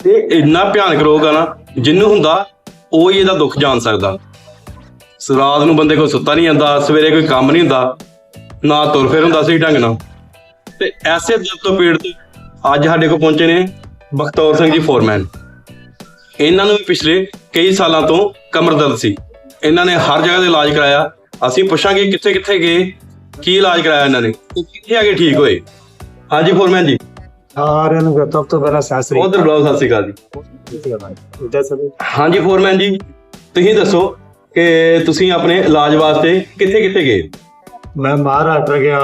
ਇਹ ਇੰਨਾ ਭਿਆਨਕ ਰੋਗ ਆ ਨਾ, ਜਿੰਨੂੰ ਹੁੰਦਾ ਉਹ ਹੀ ਇਹਦਾ ਦੁੱਖ ਜਾਣ ਸਕਦਾ। ਰਾਤ ਨੂੰ ਬੰਦੇ ਕੋਲ ਸੁੱਤਾ ਨਹੀਂ ਜਾਂਦਾ, ਸਵੇਰੇ ਕੋਈ ਕੰਮ ਨਹੀਂ ਹੁੰਦਾ, ਨਾ ਤੁਰ ਫਿਰ ਹੁੰਦਾ ਸਹੀ ਢੰਗ ਨਾਲ। ਤੇ ਐਸੇ ਦਰਦ ਤੋਂ ਪੀੜਤ ਅੱਜ ਸਾਡੇ ਕੋਲ ਪਹੁੰਚੇ ਨੇ ਬਖਤੌਰ ਸਿੰਘ ਜੀ ਫੋਰਮੈਨ ਇਹਨਾਂ ਨੂੰ ਪਿਛਲੇ ਕਈ ਸਾਲਾਂ ਤੋਂ ਕਮਰ ਦਰਦ ਸੀ। ਇਹਨਾਂ ਨੇ ਹਰ ਜਗ੍ਹਾ ਤੇ ਇਲਾਜ ਕਰਾਇਆ। ਅਸੀਂ ਪੁੱਛਾਂਗੇ ਕਿੱਥੇ ਕਿੱਥੇ ਗਏ, ਕੀ ਇਲਾਜ ਕਰਾਇਆ ਇਹਨਾਂ ਨੇ ਕਿੱਥੇ ਆ ਕੇ ਠੀਕ ਹੋਏ। ਹਾਂਜੀ ਫੋਰਮੈਨ ਜੀ। ਸਾਰਿਆਂ ਨੂੰ ਸਭ ਤੋਂ ਪਹਿਲਾਂ ਸਾਸਰੀ ਉਧਰ ਬੁਲਾਓ ਸਤਿ ਸ਼੍ਰੀ ਅਕਾਲ ਜੀ। ਹਾਂਜੀ ਫੋਰਮੈਨ ਜੀ ਤੁਸੀਂ ਦੱਸੋ ਕਿ ਤੁਸੀਂ ਆਪਣੇ ਇਲਾਜ ਵਾਸਤੇ ਕਿੱਥੇ ਕਿੱਥੇ ਗਏ? ਮੈਂ ਮਹਾਰਾਸ਼ਟਰ ਗਿਆ।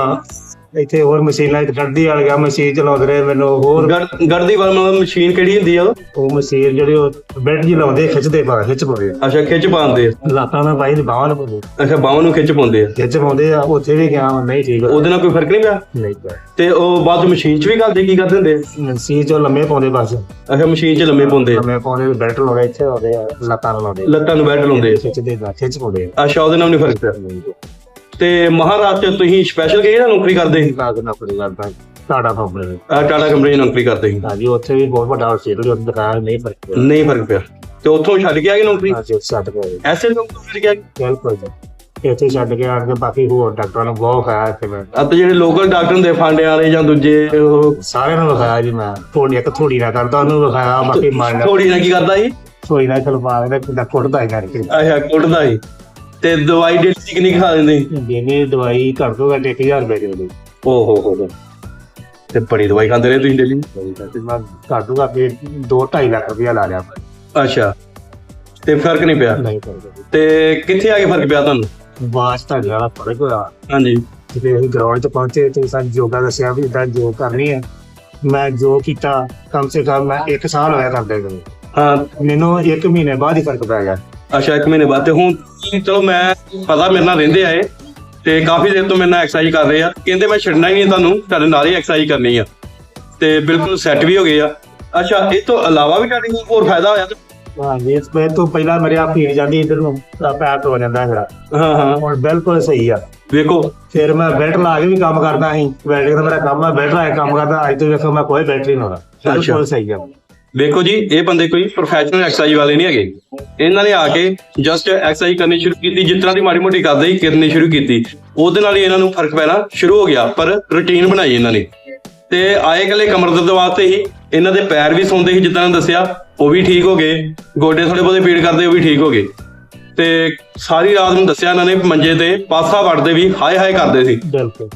ਇੱਥੇ ਹੋਰ ਮਸ਼ੀਨਾਂ ਇੱਕ ਗੱਡੀ ਵਾਲ ਗਿਆ ਮਸ਼ੀਨ ਚਲਾਉਂਦੇ ਰਹੇ ਮੈਨੂੰ ਹੋਰ ਗੜ- ਗੜਦੀ ਵਾਲ ਮਤਲਬ ਮਸ਼ੀਨ ਕਿਹੜੀ ਹੁੰਦੀ ਆ ਉਹ? ਮਸ਼ੀਨ ਜਿਹੜੇ ਉਹ ਬੈੱਡ ਜੀ ਲਾਉਂਦੇ ਖਿੱਚਦੇ ਪਾ ਖਿੱਚ ਪਾਉਂਦੇ ਅੱਛਾ ਖਿੱਚ ਪਾਉਂਦੇ। ਲਾਤਾਂ ਨਾਲ ਬਾਈ ਦੀ ਬਾਹਾਂ ਨੂੰ ਪਾਉਂਦੇ ਅੱਛਾ ਬਾਹਾਂ ਨੂੰ ਖਿੱਚ ਪਾਉਂਦੇ ਆ। ਖਿੱਚ ਪਾਉਂਦੇ ਆ ਉੱਥੇ ਵੀ ਗਿਆ ਮੈਂ, ਨਹੀਂ ਠੀਕ ਉਹਦੇ ਨਾਲ ਕੋਈ ਫ਼ਰਕ ਨਹੀਂ ਪਿਆ? ਨਹੀਂ ਪਿਆ। ਤੇ ਉਹ ਬਾਅਦ ਮਸ਼ੀਨ 'ਚ ਵੀ ਕਰਦੇ ਕੀ ਕਰਦੇ ਹੁੰਦੇ? ਮਸ਼ੀਨ ਚੋਂ ਲੰਮੇ ਪਾਉਂਦੇ ਬਸ। ਅੱਛਾ ਮਸ਼ੀਨ 'ਚ ਲੰਮੇ ਪਾਉਂਦੇ। ਲੰਮੇ ਪਾਉਂਦੇ ਬੈਲਟ ਲਾਉਂਦੇ ਇੱਥੇ ਲਾਉਂਦੇ ਆ ਲਾਤਾਂ ਨਾਲ ਲਾਉਂਦੇ। ਲੱਤਾਂ ਨੂੰ ਬੈਲਟ ਲਾਉਂਦੇ। ਖਿੱਚਦੇ ਖਿੱਚ ਪਾਉਂਦੇ ਅੱਛਾ ਉਹਦੇ ਨਾਲ ਨਹੀਂ ਫ਼ਰਕ ਪਿਆ। ਤੇ ਮਹਾਰਾਸ਼ਟਰ ਤੁਸੀਂ ਸਪੈਸ਼ਲ ਗਏ ਜਾਂ ਨੌਕਰੀ ਕਰਦੇ ਸੀ? ਲਾਗ ਨਾ ਪੜੀ ਕਰਦਾ ਸਾਡਾ ਫੰਬਲੇ ਆਹ ਟਾਟਾ ਕੰਪਨੀ 'ਚ ਨੌਕਰੀ ਕਰਦੇ ਸੀ। ਹਾਂਜੀ ਉੱਥੇ ਵੀ ਬਹੁਤ ਵੱਡਾ ਹਸਪੀਟਲ ਦਿਖਾਇਆ ਨਹੀਂ ਫ਼ਰਕ ਪਿਆ। ਨਹੀਂ ਫ਼ਰਕ ਪਿਆ। ਤੇ ਉੱਥੋਂ ਛੱਡ ਕੇ ਆ ਗਏ ਨੌਕਰੀ? ਹਾਂਜੀ ਛੱਡ ਕੇ ਐਸੇ ਲੋਕ ਤੋਂ ਛੱਡ ਕੇ ਆ ਗਏ ਬਿਲਕੁਲ ਜੀ। ਇੱਥੇ ਛੱਡ ਕੇ ਆਣ ਕੇ ਬਾਕੀ ਹੋਰ ਡਾਕਟਰਾਂ ਨੂੰ ਬਹੁਤ ਖਾਇਆ ਇੱਥੇ ਮੈਂ। ਆ ਤੇ ਜਿਹੜੇ ਲੋਕਲ ਡਾਕਟਰ ਹੁੰਦੇ ਫਾਂਡੇ ਵਾਲੇ ਜਾਂ ਦੂਜੇ ਉਹ ਸਾਰਿਆਂ ਨੂੰ ਵਿਖਾਇਆ ਜੀ ਮੈਂ। ਥੋੜੀ ਇੱਕ ਥੋੜੀ ਨਾ ਕਰਦਾ ਉਹਨੂੰ ਵਿਖਾਇਆ ਬਾਕੀ ਮੰਨ ਥੋੜੀ ਨਾ ਕੀ ਕਰਦਾ ਸੀ ਥੋੜੀ ਨਾ ਚਲ ਕੇ ਕਿੰਨਾ ਕੁੱਟਦਾ ਹੀ ਕਰਕੇ। ਅੱਛਾ ਕੁੱਟਦਾ ਸੀ ਤੇ ਦਵਾਈ ਡੇਲੀ ਦੀ ਕਿੰਨੀ ਖਾ ਸੀ? ਦੇਨੇ ਦਵਾਈ ਘੱਟ ਤੋਂ ਘੱਟ 1000 ਰੁਪਏ ਦੀ। ਉਹਦੀ ਓ ਹੋ ਹੋ। ਤੇ ਬੜੀ ਦਵਾਈ ਖਾਂਦੇ ਰਹੇ ਤੁਸੀਂ ਡੇਲੀ ਤੇ ਮੈਂ ਘੱਟ ਤੋਂ ਘੱਟ 2.5 ਲੱਖ ਰੁਪਇਆ ਲਾ ਲਿਆ ਅੱਛਾ। ਤੇ ਫ਼ਰਕ ਨਹੀਂ ਪਿਆ? ਨਹੀਂ ਕਰਦਾ ਤੇ ਕਿੱਥੇ ਆ ਕੇ ਫ਼ਰਕ ਪਿਆ ਤੁਹਾਨੂੰ? ਬਾਅਦ ਤਾਂ ਜਿਹੜਾ ਫ਼ਰਕ ਹੋਇਆ। ਹਾਂਜੀ। ਜਦੋਂ ਅਸੀਂ ਗਰਾਊਂਡ 'ਚ ਪਹੁੰਚੇ ਤੇ ਸਾਨੂੰ ਯੋਗਾ ਦੱਸਿਆ ਵੀ ਇਦਾਂ ਜੋ ਕਰਨੀ ਹੈ। ਮੈਂ ਜੋ ਕੀਤਾ ਕਮ ਸੇ ਕਮ ਮੈਂ 1 ਸਾਲ ਹੋਇਆ ਕਰਦੇ ਹਾਂ। ਮੈਨੂੰ 1 ਮਹੀਨੇ ਬਾਅਦ ਹੀ ਫ਼ਰਕ ਪੈ ਗਿਆ। ਅੱਛਾ ਇੱਕ ਮਹੀਨੇ ਬਾਅਦ ਤੇ ਹੁਣ ਚਲੋ ਮੈਂ ਪਤਾ ਮੇਰੇ ਨਾਲ ਰਹਿੰਦੇ ਆਏ ਤੇ ਕਾਫੀ ਦਿਨ ਤੋਂ ਮੇਰੇ ਨਾਲ ਐਕਸਰਸਾਈਜ਼ ਕਰ ਰਹੇ ਆ। ਕਹਿੰਦੇ ਮੈਂ ਛੱਡਣਾ ਹੀ ਨਹੀਂ ਤੁਹਾਨੂੰ ਤੁਹਾਡੇ ਨਾਲ ਹੀ ਐਕਸਰਸਾਈਜ਼ ਕਰਨੀ ਆ। ਤੇ ਬਿਲਕੁਲ ਸੈੱਟ ਵੀ ਹੋ ਗਏ ਆ। ਅੱਛਾ ਇਹ ਤੋਂ ਇਲਾਵਾ ਵੀ ਤੁਹਾਡੇ ਨੂੰ ਹੋਰ ਫਾਇਦਾ ਹੋਇਆ? ਹਾਂ ਜੀ ਇਸ ਪੈ ਤੋਂ ਪਹਿਲਾਂ ਮੇਰੇ ਆ ਭੀੜ ਜਾਂਦੀ ਇਧਰ ਨੂੰ ਪੈਰ ਤੋਂ ਜਾਂਦਾ ਮੇਰਾ ਹਾਂ ਹਾਂ। ਹੁਣ ਬਿਲਕੁਲ ਸਹੀ ਆ। ਵੇਖੋ। ਫਿਰ ਮੈਂ ਬੈਲਟ ਲਾ ਕੇ ਵੀ ਕੰਮ ਕਰਦਾ ਸੀ। ਵੈਲਡਿੰਗ ਦਾ ਮੇਰਾ ਕੰਮ ਹੈ ਬੈਲਟ ਲਾ ਕੇ ਕੰਮ ਕਰਦਾ। ਅੱਜ ਤੋਂ ਵੇਖੋ ਮੈਂ ਕੋਈ ਬੈਟਰੀ ਨਹੀਂ ਲਾਉਂਦਾ ਬਿਲਕੁਲ ਸਹੀ ਆ। ਵੇਖੋ ਜੀ ਇਹ ਬੰਦੇ ਕੋਈ ਪ੍ਰੋਫੈਸ਼ਨਲ ਐਕਸਰਸਾਈਜ਼ ਵਾਲੇ ਨਹੀਂ ਹੈਗੇ। ਇਹਨਾਂ ਨੇ ਆ ਕੇ ਜਸਟ ਐਕਸਰਸਾਈਜ਼ ਕਰਨੀ ਸ਼ੁਰੂ ਕੀਤੀ ਜਿਸ ਤਰ੍ਹਾਂ ਦੀ ਮਾੜੀ ਮੋਟੀ ਕਰਦੇ ਹੀ ਕਰਨੀ ਸ਼ੁਰੂ ਕੀਤੀ। ਉਹਦੇ ਨਾਲ ਹੀ ਇਹਨਾਂ ਨੂੰ ਫ਼ਰਕ ਪੈਣਾ ਸ਼ੁਰੂ ਹੋ ਗਿਆ ਪਰ ਰੁਟੀਨ ਬਣਾਈ ਇਹਨਾਂ ਨੇ। ਤੇ ਆਏ ਗਲੇ ਕਮਰ ਦਰਦ ਵਾਸਤੇ ਹੀ ਇਹਨਾਂ ਦੇ ਪੈਰ ਵੀ ਸੌਂਦੇ ਸੀ ਜਿੱਦਾਂ ਦੱਸਿਆ ਉਹ ਵੀ ਠੀਕ ਹੋ ਗਏ। ਗੋਡੇ ਥੋੜੇ ਬਹੁਤੇ ਪੀੜ ਕਰਦੇ ਉਹ ਵੀ ਠੀਕ ਹੋ ਗਏ। ਤੇ ਸਾਰੀ ਰਾਤ ਨੂੰ ਦੱਸਿਆ ਇਹਨਾਂ ਨੇ ਮੰਜੇ ਤੇ ਪਾਸਾ ਵੜਦੇ ਵੀ ਹਾਏ ਹਾਏ ਕਰਦੇ ਸੀ। ਬਿਲਕੁਲ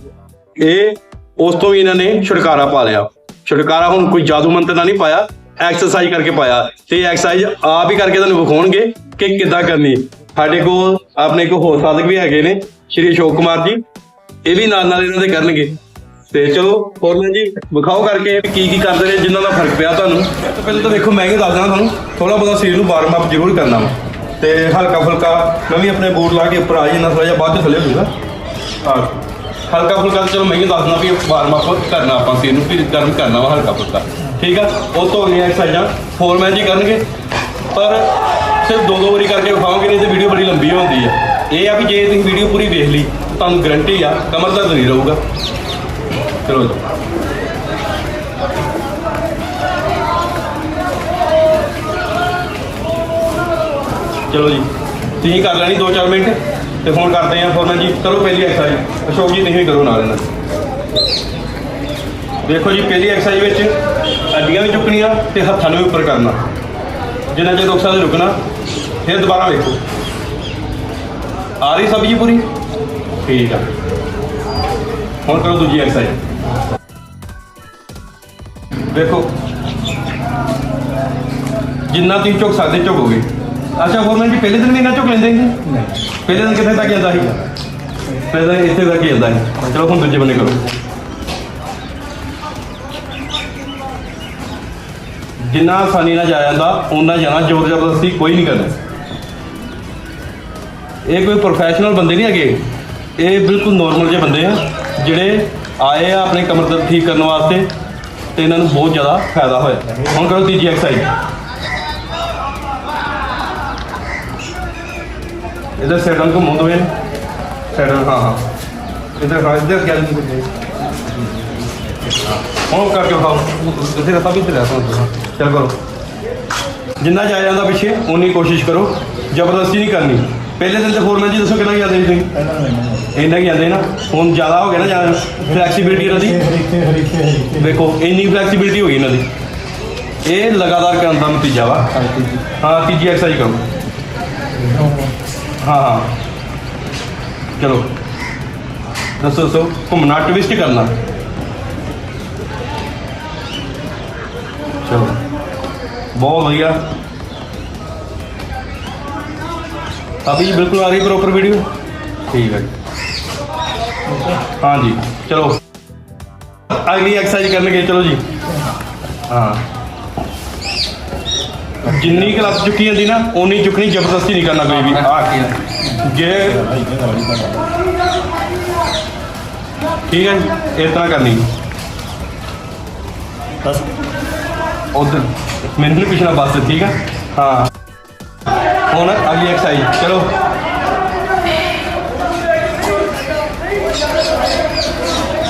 ਇਹ ਉਸ ਤੋਂ ਵੀ ਇਹਨਾਂ ਨੇ ਛੁਟਕਾਰਾ ਪਾ ਲਿਆ। ਛੁਟਕਾਰਾ ਹੁਣ ਕੋਈ ਜਾਦੂ ਮੰਤਰ ਨਾਲ ਨਹੀਂ ਪਾਇਆ। ਐਕਸਰਸਾਈਜ਼ ਕਰਕੇ ਪਾਇਆ। ਤੇ ਐਕਸਰਸਾਈਜ਼ ਆਪ ਹੀ ਕਰਕੇ ਤੁਹਾਨੂੰ ਵਿਖਾਉਣਗੇ ਕਿ ਕਿੱਦਾਂ ਕਰਨੀ। ਸਾਡੇ ਕੋਲ ਆਪਣੇ ਕੋਲ ਹੋਰ ਸਾਧਕ ਵੀ ਹੈਗੇ ਨੇ, ਸ਼੍ਰੀ ਅਸ਼ੋਕ ਕੁਮਾਰ ਜੀ। ਇਹ ਵੀ ਨਾਲ ਨਾਲ ਇਹਨਾਂ ਦੇ ਕਰਨਗੇ। ਤੇ ਚਲੋ ਫੋਰਮੈਨ ਜੀ ਵਿਖਾਓ ਕਰਕੇ ਕੀ ਕੀ ਕਰਦੇ ਨੇ, ਜਿਨ੍ਹਾਂ ਦਾ ਫ਼ਰਕ ਪਿਆ ਤੁਹਾਨੂੰ। ਸਭ ਪਹਿਲਾਂ ਤਾਂ ਵੇਖੋ ਮੈਂ ਵੀ ਦੱਸ ਦਾਂ ਤੁਹਾਨੂੰ ਥੋੜਾ ਬਹੁਤਾ ਸਰੀਰ ਨੂੰ ਵਾਰਮ ਅਪ ਜ਼ਰੂਰ ਕਰਨਾ ਵਾ। ਤੇ ਹਲਕਾ ਫੁਲਕਾ ਮੈਂ ਵੀ ਆਪਣੇ ਬੂਟ ਲਾ ਕੇ ਉੱਪਰ ਆ ਜਾਣਾ ਥੋੜਾ ਜਿਹਾ ਬਾਅਦ ਚ ਥੱਲੇ ਹੋਊਗਾ ਹਾਂ। ਹਲਕਾ ਫੁਲਕਾ ਚਲੋ ਮੈਂ ਹੀ ਦੱਸਦਾ ਵੀ ਵਾਰਮ ਅਪ ਕਰਨਾ ਆਪਾਂ, ਸਰੀਰ ਨੂੰ ਵੀ ਗਰਮ ਕਰਨਾ ਵਾ ਹਲਕਾ ਫੁਲਕਾ ਠੀਕ ਆ? ਉਹ ਤੋਂ ਅਗਲੀਆਂ ਐਕਸਰਸਾਈਜ਼ਾਂ ਫੋਰਮੈਨ ਜੀ ਕਰਨਗੇ, ਪਰ ਸਿਰਫ ਦੋ ਦੋ ਵਾਰੀ ਕਰਕੇ ਵਿਖਾਓਗੇ ਨਹੀਂ ਤੇ ਵੀਡੀਓ ਬੜੀ ਲੰਬੀ ਹੁੰਦੀ ਆ। ਇਹ ਆ ਵੀ ਜੇ ਤੁਸੀਂ ਵੀਡੀਓ ਪੂਰੀ ਵੇਖ ਲਈ, ਤੁਹਾਨੂੰ ਗਰੰਟੀ ਆ, ਕਮਰ ਦਰਦ ਨਹੀਂ ਰਹੂਗਾ। ਚਲੋ ਜੀ। ਚਲੋ ਜੀ। ਤੁਸੀਂ ਕਰ ਲੈਣੀ 2-4 ਮਿੰਟ ਤੇ ਫੋਨ ਕਰਦੇ ਆ। ਫੋਰਮੈਨ ਜੀ, ਕਰੋ ਪਹਿਲੀ ਐਕਸਰਸਾਈਜ਼ ਅਸ਼ੋਕ ਜੀ, ਤੁਸੀਂ ਵੀ ਕਰੋ ਨਾਲ ਇਹਨਾਂ ਦੇਖੋ ਜੀ ਪਹਿਲੀ ਐਕਸਰਸਾਈਜ਼ ਵਿੱਚ ਅੱਡੀਆਂ ਵੀ ਚੁੱਕਣੀਆਂ ਤੇ ਹੱਥਾਂ ਨੂੰ ਵੀ ਉੱਪਰ ਕਰਨਾ। ਜਿੰਨਾ ਚਿਰ ਰੁਕ ਸਕਦੇ ਰੁਕਣਾ ਫਿਰ ਦੁਬਾਰਾ ਵੇਖੋ। ਆ ਰਹੀ ਸਬਜ਼ੀ ਪੂਰੀ? ਠੀਕ ਆ। ਹੁਣ ਕਰੋ ਦੂਜੀ ਐਕਸਰਸਾਈਜ਼ ਦੇਖੋ ਜਿੰਨਾ ਤੁਸੀਂ ਝੁਕ ਸਕਦੇ ਝੁਕੋਗੇ ਅੱਛਾ ਫੋਰਮੈਨ ਜੀ ਪਹਿਲੇ ਦਿਨ ਵੀ ਇੰਨਾ ਝੁਕ ਲੈਂਦੇ ਸੀ? ਪਹਿਲੇ ਦਿਨ ਕਿੱਥੇ ਤੱਕ ਜਾਂਦਾ ਸੀ? ਪਹਿਲੇ ਦਿਨ ਇੱਥੇ ਤੱਕ ਜਾਂਦਾ ਸੀ। ਚਲੋ ਹੁਣ ਦੂਜੇ ਬੰਨੇ ਕਰੋ। ਜਿੰਨਾ ਆਸਾਨੀ ਨਾਲ ਜਾਇਆ ਜਾਂਦਾ ਉਹਨਾਂ ਜਾਣਾ ਜ਼ੋਰ ਜ਼ਬਰਦਸਤੀ ਕੋਈ ਨਹੀਂ ਕਰਨਾ ਇਹ ਕੋਈ ਪ੍ਰੋਫੈਸ਼ਨਲ ਬੰਦੇ ਨਹੀਂ ਹੈਗੇ। ਇਹ ਬਿਲਕੁਲ ਨੋਰਮਲ ਜਿਹੇ ਬੰਦੇ ਆ, ਜਿਹੜੇ ਆਏ ਆ ਆਪਣੇ ਕਮਰ ਦਰਦ ਠੀਕ ਕਰਨ ਵਾਸਤੇ ਤੇ ਇਹਨਾਂ ਨੂੰ ਬਹੁਤ ਜ਼ਿਆਦਾ ਫਾਇਦਾ ਹੋਇਆ। ਹੁਣ ਕਰੋ ਤੀਜੀ ਐਕਸਰਸਾਈਜ਼ ਇਧਰ ਸਾਈਡ ਨੂੰ ਘੁੰਮੋ ਦੋਵੇਂ। ਸਾਈਡ ਹਾਂ ਹਾਂ। ਇਧਰ ਹਾਂ, ਇਧਰ ਗੱਲ ਹੁਣ ਕਰਕੇ ਖਾਓ ਇਧਰ ਤਾਂ ਵੀ ਤੇ ਰਹਿ ਚੱਲ ਕਰੋ। ਜਿੰਨਾ ਜਾਇਆ ਜਾਂਦਾ ਪਿੱਛੇ ਉਨੀ ਕੋਸ਼ਿਸ਼ ਕਰੋ। ਜ਼ਬਰਦਸਤੀ ਨਹੀਂ ਕਰਨੀ। ਪਹਿਲੇ ਦਿਨ ਤੇ ਫੋਰਮੈਨ ਜੀ, ਦੱਸੋ ਕਿੰਨਾ ਕੀ ਜਾਂਦੇ ਤੁਸੀਂ ਇੰਨਾ ਕੀ ਜਾਂਦੇ ਨਾ? ਹੁਣ ਜ਼ਿਆਦਾ ਹੋ ਗਿਆ ਨਾ, ਜ਼ਿਆਦਾ ਫਲੈਕਸੀਬਿਲਿਟੀ ਇਹਨਾਂ ਦੀ। ਦੇਖੋ ਇੰਨੀ ਫਲੈਕਸੀਬਿਲਿਟੀ ਹੋ ਗਈ ਇਹਨਾਂ ਦੀ। ਇਹ ਲਗਾਤਾਰ ਕਰਨ ਦਾ ਨਤੀਜਾ ਵਾ। ਹਾਂ, ਤੀਜੀ ਐਕਸਰਸਾਈਜ਼ ਕਰੋ। ਹਾਂ ਹਾਂ। ਚਲੋ। ਦੱਸੋ ਦੱਸੋ। ਘੁੰਮਣਾ ਟਵਿਸਟ ਕਰਨਾ। ਚਲੋ। ਬਹੁਤ ਵਧੀਆ। ਅਭੀ ਜੀ ਬਿਲਕੁਲ ਆ ਰਹੀ ਪ੍ਰੋਪਰ ਵੀਡੀਓ ਠੀਕ ਹੈ ਜੀ। ਹਾਂ ਜੀ ਚਲੋ। ਅਗਲੀ ਐਕਸਰਸਾਈਜ਼ ਕਰਨਗੇ ਚਲੋ ਜੀ। ਹਾਂ। ਜਿੰਨੀ ਕਲਾਸ ਚੁੱਕੀ ਜਾਂਦੀ ਨਾ ਉਨੀ ਚੁੱਕਣੀ ਜ਼ਬਰਦਸਤੀ ਨਹੀਂ ਕਰਨਾ ਕੋਈ ਵੀ। ਆ ਜੇ ਠੀਕ ਹੈ ਜੀ, ਇਸ ਤਰ੍ਹਾਂ ਕਰਨੀ। ਬਸ। ਉਧਰ ਮੈਨੂੰ ਨਹੀਂ ਪਿਛਲਾ ਬਸ ਠੀਕ ਹੈ ਹਾਂ ਹੁਣ ਅਗਲੀ ਐਕਸਰਸਾਈਜ਼ ਚਲੋ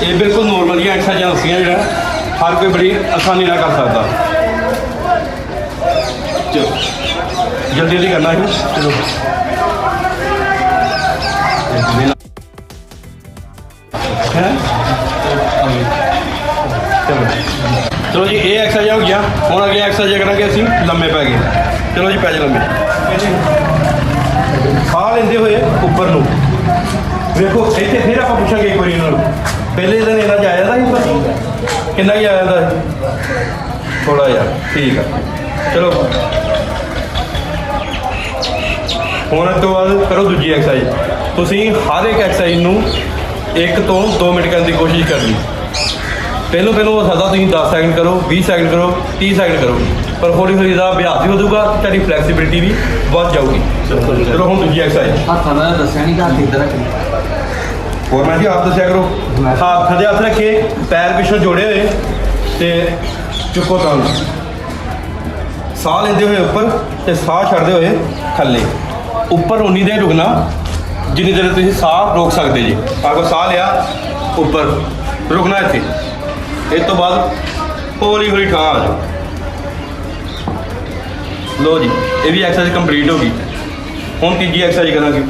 ਇਹ ਬਿਲਕੁਲ ਨੋਰਮਲ ਜਿਹੀਆਂ ਐਕਸਰਸਾਈਜ਼ਾਂ ਦੱਸੀਆਂ ਜਿਹੜਾ ਹਰ ਕੋਈ ਬੜੀ ਆਸਾਨੀ ਨਾਲ ਕਰ ਸਕਦਾ ਚਲੋ ਜਲਦੀ ਜਲਦੀ ਕਰਨਾ ਹੈ ਚਲੋ ਹੈ ਚਲੋ ਚਲੋ ਜੀ, ਇਹ ਐਕਸਰਸਾਈਜ਼ ਹੋ ਗਿਆ। ਹੁਣ ਅਗਲੀ ਐਕਸਰਸਾਈਜ਼ ਕਰਾਂਗੇ ਅਸੀਂ, ਲੰਮੇ ਪੈ ਗਏ। ਚਲੋ ਜੀ, ਪੈ ਜਾ ਲੰਮੇ। ਸਾਹ ਲੈਂਦੇ ਹੋਏ ਉੱਪਰ ਨੂੰ। ਵੇਖੋ, ਇੱਥੇ ਫਿਰ ਆਪਾਂ ਪੁੱਛਾਂਗੇ ਇੱਕ ਵਾਰੀ ਇਹਨਾਂ ਨੂੰ। ਪਹਿਲੇ ਦਿਨ ਇਹਨਾਂ ਜਾਇਆ ਦਾ ਸੀ ਪਰ ਕਿੰਨਾ ਹੀ ਆਇਆ ਦਾ ਥੋੜਾ ਜਿਹਾ, ਠੀਕ ਆ। ਚਲੋ। ਹੁਣ ਤੋਂ ਬਾਅਦ ਕਰੋ ਦੂਜੀ ਐਕਸਰਸਾਈਜ਼ ਤੁਸੀਂ ਹਰ ਇੱਕ ਐਕਸਰਸਾਈਜ਼ ਨੂੰ 1 ਤੋਂ 2 ਮਿੰਟ ਕਰਨ ਦੀ ਕੋਸ਼ਿਸ਼ ਕਰਨੀ। ਪਹਿਲੋਂ ਪਹਿਲੋਂ ਹੋ ਸਕਦਾ ਤੁਸੀਂ 10 ਸੈਕਿੰਡ ਕਰੋ 20 ਸੈਕਿੰਡ ਕਰੋ 30 ਸੈਕਿੰਡ ਕਰੋ। ਪਰ ਹੌਲੀ ਹੌਲੀ ਦਾ ਅਭਿਆਸ ਵੀ ਵਧੂਗਾ ਤੁਹਾਡੀ ਫਲੈਕਸੀਬਿਲਿਟੀ ਵੀ ਵੱਧ ਜਾਊਗੀ। ਚਲੋ ਹੁਣ ਦੂਜੀ ਐਕਸਰਸਾਈਜ਼ ਹੱਥਾਂ ਦਾ ਦੱਸਿਆ ਨਹੀਂ ਕਿ ਕਿੱਧਰ ਰੱਖਣੀ ਹੋਰ ਮੈਂ ਜੀ ਹੱਥ ਦੱਸਿਆ ਕਰੋ। ਹੱਥ ਦੇ ਹੱਥ ਰੱਖੇ ਪੈਰ ਪਿੱਛੋਂ ਜੋੜੇ ਹੋਏ ਤੇ ਚੁੱਕੋ ਤਾਂ। ਸਾਹ ਲੈਂਦੇ ਹੋਏ ਉੱਪਰ ਤੇ ਸਾਹ ਛੱਡਦੇ ਹੋਏ ਥੱਲੇ। ਉੱਪਰ ਉਨੀ ਦੇਰ ਰੁਕਣਾ ਜਿੰਨੀ ਦੇਰ ਤੁਸੀਂ ਸਾਹ ਰੋਕ ਸਕਦੇ ਜੀ। ਆਗੋ ਸਾਹ ਲਿਆ ਉੱਪਰ। ਰੁਕਣਾ ਇੱਥੇ। ਇਸ ਤੋਂ ਬਾਅਦ ਹੌਲੀ ਹੌਲੀ ਠਾਂ ਆ ਜਾਓ। ਲੋ ਜੀ ਇਹ ਵੀ ਐਕਸਰਸਾਈਜ਼ ਕੰਪਲੀਟ ਹੋ ਗਈ। ਹੁਣ ਤੀਜੀ ਐਕਸਰਸਾਈਜ਼ ਕਰਾਂਗੇ।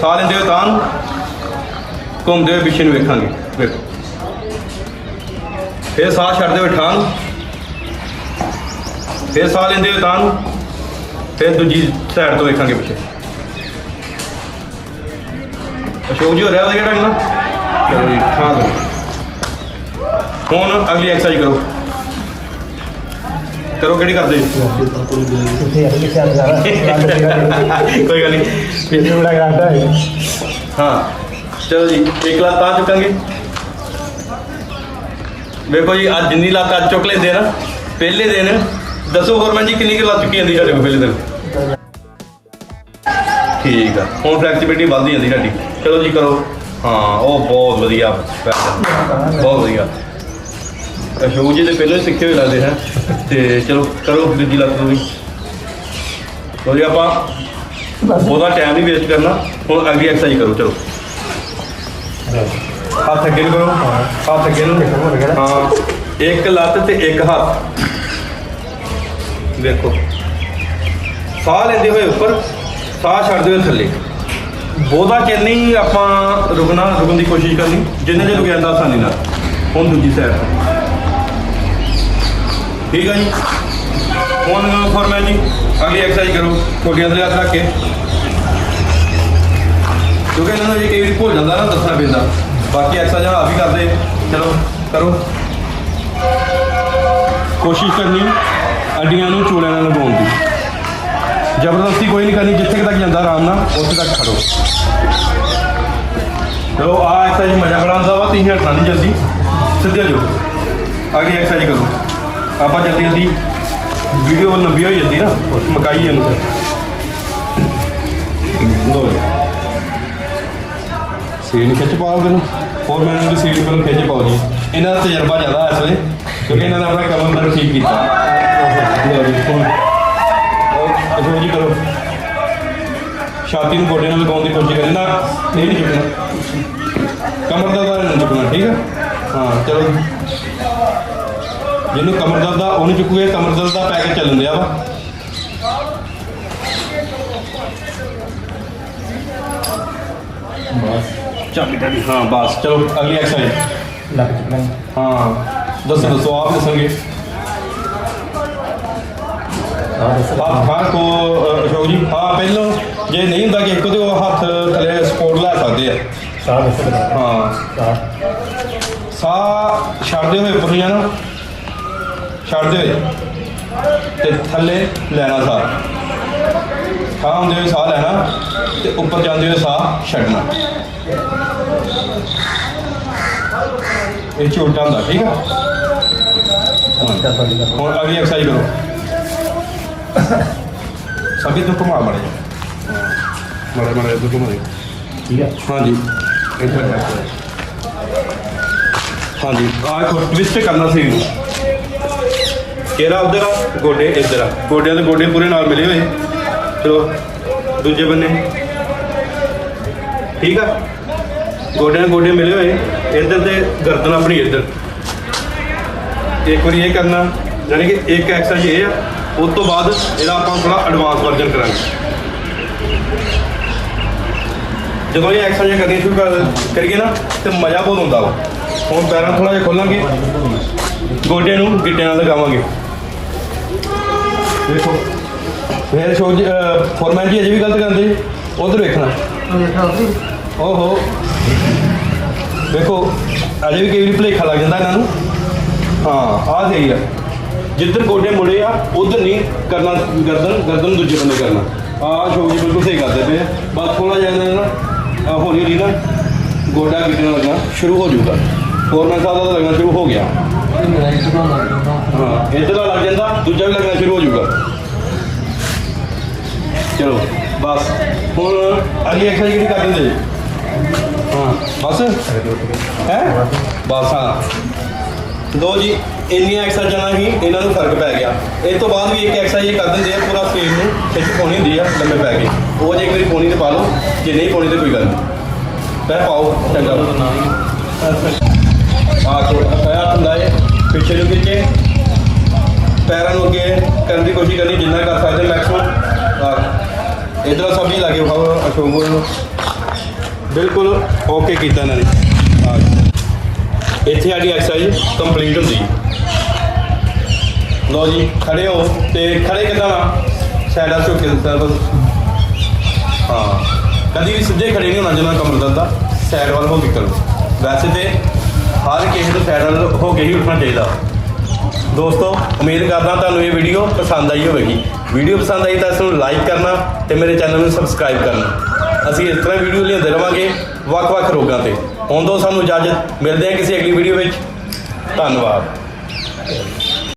ਸਾਹ ਲੈਂਦੇ ਹੋਏ ਤਾਂ ਘੁੰਮਦੇ ਹੋਏ ਪਿੱਛੇ ਨੂੰ ਵੇਖਾਂਗੇ। ਵੇਖੋ। ਫਿਰ ਸਾਹ ਛੱਡਦੇ ਹੋਏ ਠਾਂ ਫਿਰ ਸਾਹ ਲੈਂਦੇ ਹੋਏ ਤਾਂ ਫਿਰ ਦੂਜੀ ਸਾਈਡ ਤੋਂ ਵੇਖਾਂਗੇ ਪਿੱਛੇ। ਅਸ਼ੋਕ ਜੀ ਹੋ ਰਿਹਾ ਉਹਦਾ ਕਿਹੜਾ ਨਾ? ਚਲੋ ਜੀ ਠਾਂ ਦੋ ਹੁਣ ਅਗਲੀ ਐਕਸਰਸਾਈਜ਼ ਕਰੋ। ਕਰੋ ਕਿਹੜੀ ਕਰਦੇ? ਆ ਕੋਈ ਗੱਲ ਨਹੀਂ। ਇਹ ਬੜਾ ਗਾਡਾ ਹੈ। ਹਾਂ। ਚਲੋ ਜੀ ਇੱਕ ਲੱਤ ਤਾਂ ਚੁੱਕਾਂਗੇ। ਵੇਖੋ ਜੀ ਅੱਜ ਜਿੰਨੀ ਲੱਤ ਅੱਜ ਚੁੱਕ ਲੈਂਦੇ ਆ ਨਾ ਪਹਿਲੇ ਦਿਨ ਦੱਸੋ ਹੋਰ ਜੀ ਕਿੰਨੀ ਕੁ ਲੱਤ ਚੁੱਕੀ ਜਾਂਦੀ ਸਾਡੇ ਕੋਲ ਪਹਿਲੇ ਦਿਨ? ਠੀਕ ਆ। ਹੁਣ ਫਲੈਕਸੀਬਿਲਿਟੀ ਵੱਧਦੀ ਜਾਂਦੀ ਸਾਡੀ। ਚਲੋ ਜੀ ਕਰੋ। ਹਾਂ ਉਹ ਬਹੁਤ ਵਧੀਆ। ਬਹੁਤ ਵਧੀਆ। ਅਸ਼ੋਕ ਜੀ ਦੇ ਪਹਿਲਾਂ ਹੀ ਸਿੱਖੇ ਹੋਏ ਲੱਗਦੇ ਹੈ। ਤੇ ਚਲੋ ਕਰੋ ਦੂਜੀ ਲੱਤ ਨੂੰ ਵੀ। ਲਓ ਜੀ ਆਪਾਂ ਉਹਦਾ ਟਾਈਮ ਨਹੀਂ ਵੇਸਟ ਕਰਨਾ। ਹੁਣ ਅਗਲੀ ਐਕਸਰਸਾਈਜ਼ ਕਰੋ ਚਲੋ। ਹੱਥ ਅੱਗੇ ਨੂੰ ਕਰੋ। ਹੱਥ ਅੱਗੇ ਨੂੰ ਹਾਂ। ਇੱਕ ਲੱਤ ਤੇ ਇੱਕ ਹੱਥ। ਦੇਖੋ। ਸਾਹ ਲੈਂਦੇ ਹੋਏ ਉੱਪਰ ਸਾਹ ਛੱਡਦੇ ਹੋਏ ਥੱਲੇ। ਬਹੁਤਾ ਚਿਰ ਨਹੀਂ ਆਪਾਂ ਰੁਕਣਾ ਰੁਕਣ ਦੀ ਕੋਸ਼ਿਸ਼ ਕਰਨੀ ਜਿੰਨੇ ਚਿਰ ਰੁਕ ਜਾਂਦਾ ਆਸਾਨੀ ਨਾਲ। ਹੁਣ ਦੂਜੀ ਸਾਈਡ ਠੀਕ ਆ ਜੀ। ਹੁਣ ਫੋਰਮੈਨ ਜੀ ਅਗਲੀ ਐਕਸਰਸਾਈਜ਼ ਕਰੋ। ਤੁਹਾਡੀਆਂ ਥੱਲੇ ਹੱਥ ਰੱਖ ਕੇ। ਕਿਉਂਕਿ ਇਹਨਾਂ ਨੂੰ ਇਹ ਕਈ ਵਾਰੀ ਭੁੱਲ ਜਾਂਦਾ ਨਾ ਦੱਸਣਾ ਪੈਂਦਾ। ਬਾਕੀ ਐਕਸਰਸਾਈਜ਼ ਆਪ ਹੀ ਕਰਦੇ। ਚਲੋ, ਕਰੋ। ਕੋਸ਼ਿਸ਼ ਕਰਨੀ ਅੱਡੀਆਂ ਨੂੰ ਚੂੜਿਆਂ ਨਾਲ ਲਗਾਉਣ ਦੀ। ਜ਼ਬਰਦਸਤੀ ਕੋਈ ਨਹੀਂ ਕਰਨੀ, ਜਿੱਥੇ ਤੱਕ ਜਾਂਦਾ ਆਰਾਮ ਨਾਲ, ਉੱਥੇ ਤੱਕ ਖੜੋ। ਚਲੋ ਆ ਐਕਸਰਸਾਈਜ਼ ਮਜ਼ਾ ਬੜਾ ਵਾ, ਤੁਸੀਂ ਹਟਣਾ ਨਹੀਂ ਜਲਦੀ। ਸਿੱਧੇ ਹੋ ਜਾਓ। ਅਗਲੀ ਐਕਸਰਸਾਈਜ਼ ਕਰੋ। ਆਪਾਂ ਜਲਦੀ ਜਲਦੀ ਵੀਡੀਓ ਲੰਬੀ ਹੋ ਜਾਂਦੀ ਨਾ ਮਕਾਈ ਇਹਨੂੰ ਦੋ ਸੀਟ ਖਿੱਚ ਪਾਓ ਇਹਨੂੰ। ਹੋਰ ਮੈਂ ਇਹਨਾਂ ਦੀ ਸੀਟ ਕੋਲ ਖਿੱਚ ਪਾਓ ਜੀ ਇਹਨਾਂ ਦਾ ਤਜਰਬਾ ਜ਼ਿਆਦਾ ਹੈ ਇਸ ਵੇਲੇ ਕਿਉਂਕਿ ਇਹਨਾਂ ਨੇ ਆਪਣਾ ਕੰਮ ਅੰਦਰ ਠੀਕ ਕੀਤਾ। ਲਓ ਜੀ ਹੁਣ ਅਜੋ ਜੀ ਕਰੋ। ਛਾਤੀ ਨੂੰ ਗੋਡੇ ਨਾਲ ਲਗਾਉਣ ਦੀ ਕੋਸ਼ਿਸ਼ ਕਰੇ ਨਾ ਇਹ ਨਹੀਂ ਝੁਕਣਾ ਕਮਰ ਦਾ ਭਾਰ ਨਹੀਂ ਝੁਕਣਾ ਠੀਕ ਹੈ ਹਾਂ ਚਲੋ। ਜਿਹਨੂੰ ਕਮਰ ਦਰਦ ਦਾ ਉਹਨੂੰ ਚੁੱਕੂਗੇ ਕਮਰ ਦਰਦ ਦਾ ਪੈਕੇਜ ਚੱਲਣ ਦਿਆ ਵਾ। ਬਸ। ਚਾਬੀ ਟਾਡੀ ਹਾਂ ਬਸ। ਚਲੋ ਅਗਲੀ ਐਕਸਰਸਾਈਜ਼ ਲੱਗ ਚੁੱਕਾ ਹਾਂ। ਦੱਸੋ ਦੱਸੋ ਆਪ ਦੱਸੋਗੇ ਆ ਦੱਸ। ਆਪ ਹਾਂ ਕੋ ਅਸ਼ੋਕ ਜੀ ਹਾਂ ਪਹਿਲੋਂ ਜੇ ਨਹੀਂ ਹੁੰਦਾ ਕਿ ਇੱਕ ਤੇ ਉਹ ਹੱਥ ਥੱਲੇ ਸਪੋਰਟ ਲੈ ਸਕਦੇ ਆ। ਸਾਹ ਦੱਸ। ਹਾਂ। ਸਾਹ। ਸਾਹ ਛੱਡਦੇ ਹੋਏ ਉੱਪਰ ਨੂੰ ਜਾਣਾ ਛੱਡਦੇ ਹੋਏ ਤੇ ਥੱਲੇ ਲੈਣਾ ਸਾਹ। ਸਾਹ ਹੁੰਦੇ ਹੋਏ ਸਾਹ ਲੈਣਾ ਤੇ ਉੱਪਰ ਜਾਂਦੇ ਹੋਏ ਸਾਹ ਛੱਡਣਾ। ਇਹ ਝੂਟਾ ਹੁੰਦਾ ਠੀਕ ਆ? ਹੁਣ ਅਗਲੀ ਐਕਸਰਸਾਈਜ਼ ਕਰੋ। ਸਭੀ ਤੋਂ ਘੁਮਾ ਮੜੇ ਮੜੇ ਮੜੇ ਤੋਂ ਘੁਮਾ ਦੇ ਠੀਕ ਹੈ ਹਾਂਜੀ। ਇੱਧਰ ਹਾਂਜੀ। ਆਹ ਕੋ ਟਵਿਸਟ ਕਰਨਾ ਸੀ। ਕਿਹੜਾ ਉਧਰ ਆ, ਗੋਡੇ ਇੱਧਰ ਆ। ਗੋਡਿਆਂ ਦੇ ਗੋਡੇ ਪੂਰੇ ਨਾਲ ਮਿਲੇ ਹੋਏ। ਚਲੋ, ਦੂਜੇ ਬੰਨੇ। ਠੀਕ ਆ? ਗੋਡਿਆਂ ਦੇ ਗੋਡੇ ਮਿਲੇ ਹੋਏ। ਇੱਧਰ ਤੇ ਗਰਦਨ ਆਪਣੀ ਇੱਧਰ। ਇੱਕ ਵਾਰੀ ਇਹ ਕਰਨਾ, ਯਾਨੀ ਕਿ ਇੱਕ ਐਕਸਰਸਾਈਜ਼ ਇਹ ਆ। ਉਸ ਤੋਂ ਬਾਅਦ ਇਹਦਾ ਆਪਾਂ ਥੋੜਾ ਐਡਵਾਂਸ ਵਰਜਨ ਕਰਾਂਗੇ। ਜਦੋਂ ਇਹ ਐਕਸਰਸਾਈਜ਼ ਕਰਨੀ ਸ਼ੁਰੂ ਕਰ ਕਰੀਏ ਨਾ, ਤੇ ਮਜ਼ਾ ਬਹੁਤ ਆਉਂਦਾ ਵਾ। ਹੁਣ ਪੈਰਾਂ ਥੋੜਾ ਜਿਹਾ ਖੋਲਾਂਗੇ। ਗੋਡੇ ਨੂੰ ਗਿੱਟਿਆਂ ਨਾਲ ਲਗਾਵਾਂਗੇ। ਦੇਖੋ। ਫਿਰ ਸ਼ੋ ਜੀ ਫੋਰਮੈਨ ਜੀ ਅਜੇ ਵੀ ਗਲਤ ਕਰਦੇ। ਉਧਰ ਵੇਖਣਾ। ਓਹੋ। ਦੇਖੋ ਅਜੇ ਵੀ ਕਈ ਵਾਰੀ ਭੁਲੇਖਾ ਲੱਗ ਜਾਂਦਾ ਇਹਨਾਂ ਨੂੰ। ਹਾਂ ਆਹ ਸਹੀ ਆ। ਜਿੱਧਰ ਗੋਡੇ ਮੁੜੇ ਆ ਉਧਰ ਨਹੀਂ ਕਰਨਾ ਗਰਦਨ ਗਰਦਨ ਦੂਜੇ ਬੰਨੇ ਕਰਨਾ। ਆਹ ਸ਼ੋਕ ਜੀ ਬਿਲਕੁਲ ਸਹੀ ਕਰਦੇ ਪਏ ਆ। ਬਸ ਥੋੜਾ ਜਿਹਾ ਇਹਨਾਂ ਆਹ ਹੌਲੀ ਹੌਲੀ ਨਾ ਗੋਡਾ ਗਿੱਟੇ ਨਾਲ ਲੱਗਣਾ ਸ਼ੁਰੂ ਹੋ ਜਾਊਗਾ। ਫੋਰਮੈਨ ਸਾਹਿਬ ਦਾ ਲੱਗਣਾ ਸ਼ੁਰੂ ਹੋ ਗਿਆ। ਹਾਂ ਇੱਧਰ ਲੱਗ ਜਾਂਦਾ ਬਸ। ਹੁਣ ਅਗਲੀ ਐਕਸਰਸਾਈਜ਼ ਕਿਹੜੀ ਕਰ ਦਿੰਦੇ ਜੀ? ਹਾਂ, ਬਸ। ਹੈ? ਬਸ, ਹਾਂ। ਲੋ ਜੀ, ਇੰਨੀਆਂ ਐਕਸਰਸਾਈਜ਼ਾਂ ਨਾਲ ਹੀ ਇਹਨਾਂ ਨੂੰ ਫ਼ਰਕ ਪੈ ਗਿਆ। ਇਸ ਤੋਂ ਬਾਅਦ ਵੀ ਇੱਕ ਐਕਸਰਸਾਈਜ਼ ਕਰ ਦਿੰਦੇ ਆ ਪੂਰਾ ਸਰੀਰ ਨੂੰ ਖਿੱਚ ਪਾਉਣੀ ਹੁੰਦੀ ਆ, ਲੰਮੇ ਪੈ ਕੇ। ਉਹ ਜੇ ਇੱਕ ਵਾਰੀ ਪਾਉਣੀ ਤੇ ਪਾ ਲਓ, ਜੇ ਨਹੀਂ ਪਾਉਣੀ ਤੇ ਕੋਈ ਗੱਲ ਨਹੀਂ। ਪੈ ਪਾਓ, ਚੰਗਾ। ਆ ਛੋਟਾ ਪੈਰ ਹੁੰਦਾ ਹੈ ਪਿੱਛੇ ਨੂੰ ਖਿੱਚੇ। ਪੈਰਾਂ ਨੂੰ ਅੱਗੇ ਕਰਨ ਦੀ ਕੋਸ਼ਿਸ਼ ਕਰਨੀ, ਜਿੰਨਾ ਕਰ ਸਕਦੇ ਮੈਕਸਿਮਮ ਇਧਰ ਸਬਜ਼ੀ ਲਾ ਕੇ ਵਿਖਾਓ, ਅਸ਼ੋਕ ਨੂੰ। ਬਿਲਕੁਲ ਓਕੇ ਕੀਤਾ ਇਹਨਾਂ ਨੇ। ਆ ਇੱਥੇ ਸਾਡੀ ਐਕਸਰਸਾਈਜ਼ ਕੰਪਲੀਟ ਹੁੰਦੀ ਲਓ ਜੀ, ਖੜੇ ਹੋ ਤੇ ਖੜੇ ਕਿੱਦਾਂ ਆ? ਸਾਈਡਾਂ ਝੁਕ ਕੇ ਦਿੱਤਾ ਬਸ ਹਾਂ, ਕਦੀ ਵੀ ਸਿੱਧੇ ਖੜੇ ਨਹੀਂ ਹੋਣਾ ਜਿੰਨਾ ਕਮਰ ਦਰਦ ਦਾ ਸਾਈਡ ਵੱਲ ਹੋ ਕੇ ਕਰੋ। ਵੈਸੇ ਤੇ ਹਰ ਕਿਸੇ ਨੂੰ ਸਾਈਡ ਵੱਲ ਹੋ ਕੇ ਹੀ ਉੱਠਣਾ ਚਾਹੀਦਾ। ਦੋਸਤੋ, ਉਮੀਦ ਕਰਦਾ ਤੁਹਾਨੂੰ ਇਹ ਵੀਡੀਓ ਪਸੰਦ ਆਈ ਹੋਵੇਗੀ। ਵੀਡੀਓ ਪਸੰਦ ਆਈ ਤਾਂ ਇਸ ਨੂੰ ਲਾਈਕ ਕਰਨਾ ਤੇ ਮੇਰੇ ਚੈਨਲ ਨੂੰ ਸਬਸਕ੍ਰਾਈਬ ਕਰਨਾ। ਅਸੀਂ ਇਸ ਤਰ੍ਹਾਂ ਵੀਡੀਓ ਲਿਆਉਂਦੇ ਰਵਾਂਗੇ ਵੱਖ-ਵੱਖ ਰੋਗਾਂ ਤੇ। ਹੁਣ ਤੋਂ ਸਾਨੂੰ ਇਜਾਜ਼ਤ, ਮਿਲਦੇ ਹਾਂ ਕਿਸੇ ਅਗਲੀ ਵੀਡੀਓ ਵਿੱਚ। ਧੰਨਵਾਦ।